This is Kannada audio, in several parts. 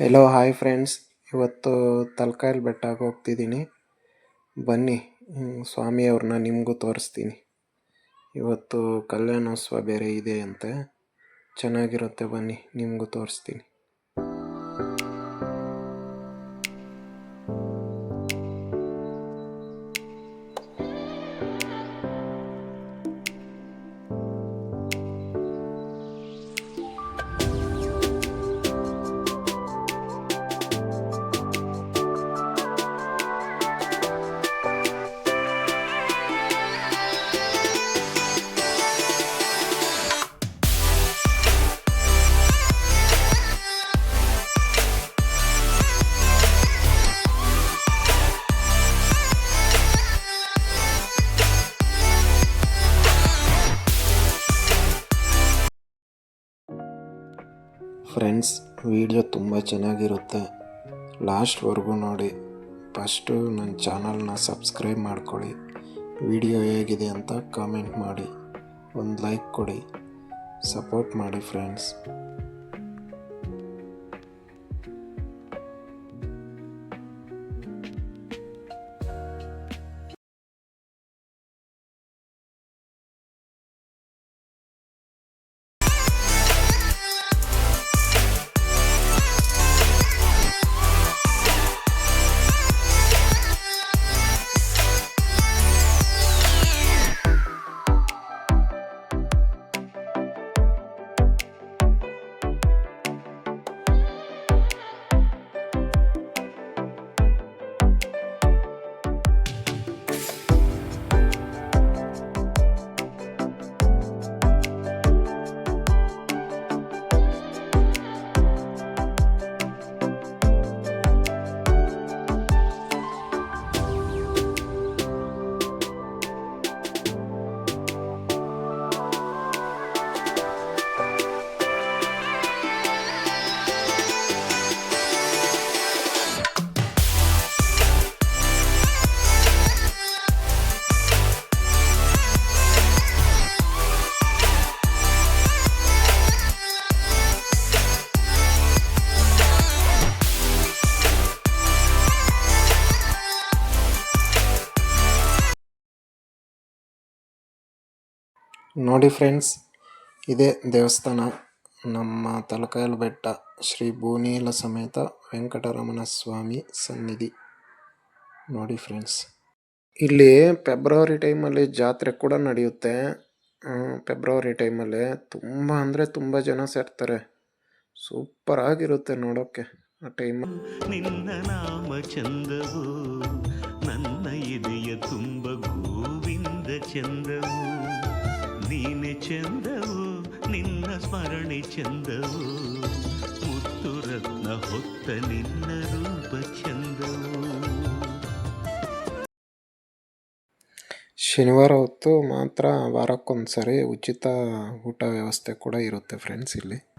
ಹೆಲೋ ಹಾಯ್ ಫ್ರೆಂಡ್ಸ್ ಇವತ್ತು ತಲಕಾಯಲ್ ಬೆಟ್ಟಕ್ಕೆ ಹೋಗ್ತಿದ್ದೀನಿ ಬನ್ನಿ ಸ್ವಾಮಿಯವ್ರನ್ನ ನಿಮಗೂ ತೋರಿಸ್ತೀನಿ. ಇವತ್ತು ಕಲ್ಯಾಣೋತ್ಸವ ಬೇರೆ ಇದೆ ಅಂತೆ. ಚೆನ್ನಾಗಿರುತ್ತೆ, ಬನ್ನಿ, ನಿಮಗೂ ತೋರಿಸ್ತೀನಿ. ಫ್ರೆಂಡ್ಸ್, ವಿಡಿಯೋ ತುಂಬ ಚೆನ್ನಾಗಿರುತ್ತೆ. ಲಾಸ್ಟ್ವರೆಗೂ ನೋಡಿ. ಫಸ್ಟು ನನ್ನ ಚಾನಲ್ನ ಸಬ್ಸ್ಕ್ರೈಬ್ ಮಾಡ್ಕೊಳ್ಳಿ. ವಿಡಿಯೋ ಹೇಗಿದೆ ಅಂತ ಕಾಮೆಂಟ್ ಮಾಡಿ. ಒಂದು ಲೈಕ್ ಕೊಡಿ. ಸಪೋರ್ಟ್ ಮಾಡಿ ಫ್ರೆಂಡ್ಸ್. ನೋಡಿ ಫ್ರೆಂಡ್ಸ್, ಇದೇ ದೇವಸ್ಥಾನ. ನಮ್ಮ ತಲಕಾಯಲು ಬೆಟ್ಟ ಶ್ರೀ ಭೂನೀಲ ಸಮೇತ ವೆಂಕಟರಮಣ ಸ್ವಾಮಿ ಸನ್ನಿಧಿ. ನೋಡಿ ಫ್ರೆಂಡ್ಸ್, ಇಲ್ಲಿ ಫೆಬ್ರವರಿ ಟೈಮಲ್ಲಿ ಜಾತ್ರೆ ಕೂಡ ನಡೆಯುತ್ತೆ. ಫೆಬ್ರವರಿ ಟೈಮಲ್ಲಿ ತುಂಬ ಅಂದರೆ ತುಂಬ ಜನ ಸೇರ್ತಾರೆ. ಸೂಪರ್ ಆಗಿರುತ್ತೆ ನೋಡೋಕ್ಕೆ ಆ ಟೈಮ್ ನಿನ್ನ ನಾಮ ಚಂದವು, ನನ್ನ ಇದೆಯ ತುಂಬ ಗೋವಿಂದ ಚಂದವು. ನೀನೆ ಚಂದವು, ನಿನ್ನ ಸ್ಮರಣೆ ಚಂದವು. ಮುತ್ತು ರತ್ನ ಹೊತ್ತ ನಿನ್ನ ರೂಪ ಚಂದವು. ಶನಿವಾರ ಹೊತ್ತು ಮಾತ್ರ ವಾರಕ್ಕೊಂದ್ಸರಿ ಉಚಿತ ಊಟ ವ್ಯವಸ್ಥೆ ಕೂಡ ಇರುತ್ತೆ ಫ್ರೆಂಡ್ಸ್ ಇಲ್ಲಿ.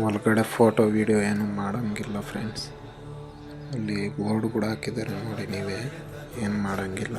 ಒಳಗಡೆ ಫೋಟೋ ವಿಡಿಯೋ ಏನು ಮಾಡಂಗಿಲ್ಲ ಫ್ರೆಂಡ್ಸ್ ಅಲ್ಲಿ ಬೋರ್ಡ್ ಕೂಡ ಹಾಕಿದ್ದಾರೆ ನೋಡಿ ನೀವೇ. ಏನು ಮಾಡೋಂಗಿಲ್ಲ.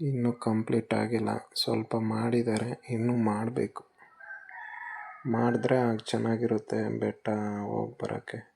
ಇನ್ನೂ ಕಂಪ್ಲೀಟ್ ಆಗಿಲ್ಲ. ಸ್ವಲ್ಪ ಮಾಡಿದ್ದಾರೆ ಇನ್ನೂ ಮಾಡಬೇಕು. ಮಾಡಿದ್ರೆ ಆಗ ಚೆನ್ನಾಗಿರುತ್ತೆ ಬೆಟ್ಟ ಹೋಗಿ ಬರೋಕ್ಕೆ.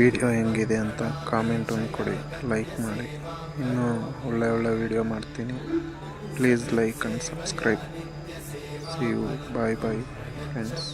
ವಿಡಿಯೋ ಹೆಂಗಿದೆ ಅಂತ ಕಾಮೆಂಟ್ ಒಂದು ಕೊಡಿ ಲೈಕ್ ಮಾಡಿ. ಇನ್ನೂ ಒಳ್ಳೆ ಒಳ್ಳೆ ವಿಡಿಯೋ ಮಾಡ್ತೀನಿ. Please like and subscribe see you bye bye friends